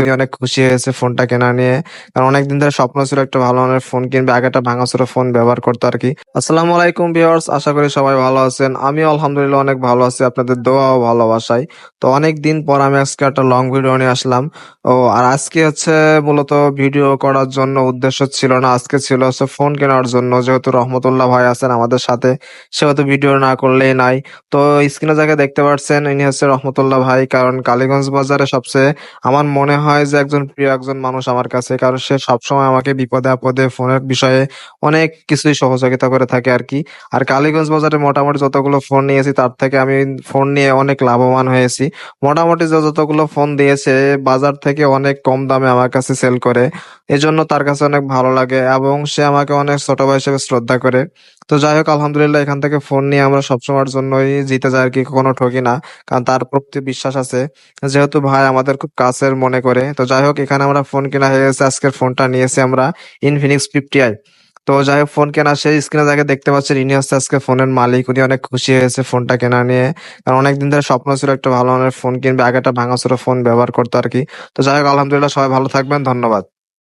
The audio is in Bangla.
উনি অনেক খুশি হয়েছে ফোনটা কেনা নিয়ে। কারণ অনেকদিন ধরে স্বপ্ন ছিল একটা ভালো মানের ফোন কিনবে আগে একটা ভাঙাচোরা ফোন ব্যবহার করতো আর কি। আসসালামু আলাইকুম ভিউয়ার্স, আশা করি সবাই ভালো আছেন। আমি আলহামদুলিল্লাহ অনেক ভালো আছি, আপনাদের দোয়া ও ভালোবাসায়। তো অনেক দিন পর আমি আজকে একটা লং ভিডিও নিয়ে আসলাম। ও, আর আজকে হচ্ছে মূলত ভিডিও করার জন্য উদ্দেশ্য ছিল না, আজকে ছিল হচ্ছে ফোন কেনার জন্য। যেহেতু রহমতুল্লাহ ভাই আছেন আমাদের সাথে, সেহেতু ভিডিও না করলেই নাই। তো স্ক্রিনে যাকে দেখতে পাচ্ছেন, ইনি হচ্ছে রহমতুল্লাহ ভাই। কারণ কালীগঞ্জ বাজারে সবচেয়ে আমার মনে হয় যে একজন প্রিয় একজন মানুষ আমার কাছে, কারণ সে সবসময় আমাকে বিপদে আপদে ফোনের বিষয়ে অনেক কিছুই সহযোগিতা করে থাকে আর কি। আর কালীগঞ্জ বাজারে মোটামুটি যতগুলো ফোন নিয়েছি, তার থেকে আমি ফোন নিয়ে অনেক লাভবান হয়েছি। মোটামুটি যে যতগুলো ফোন দিয়েছে, বাজার থেকে অনেক কম দামে আমার কাছে সেল করে। এজন্য তার কাছে অনেক ভালো লাগে এবং সে আমাকে অনেক ছোট ভাই হিসেবে শ্রদ্ধা করে। তো যাই হোক, আলহামদুলিল্লাহ এখান থেকে ফোন নিয়ে আমরা সবসময়ের জন্যই জিতে যাই আর কি, কখনো ঠকি না, কারণ তার প্রতি বিশ্বাস আছে। যেহেতু ভাই আমাদের খুব কাছের মনে করে। তো যাই হোক, এখানে আমরা ফোন কেনা হয়ে গেছে। আজকের ফোনটা নিয়েছি আমরা ইনফিনিক্স ফিফটি আই তো যাই হোক ফোন কেনা সেই স্ক্রিনে যাকে দেখতে পাচ্ছি, ইনি হচ্ছে আজকে ফোনের মালিক। উনি অনেক খুশি হয়েছে ফোনটা কেনা নিয়ে। কারণ অনেকদিন ধরে স্বপ্ন ছিল একটা ভালো মানের ফোন কিনবে, আগে একটা ভাঙাচোরা ফোন ব্যবহার করতো আর কি। তো যাই হোক, আলহামদুলিল্লাহ, সবাই ভালো থাকবেন। ধন্যবাদ।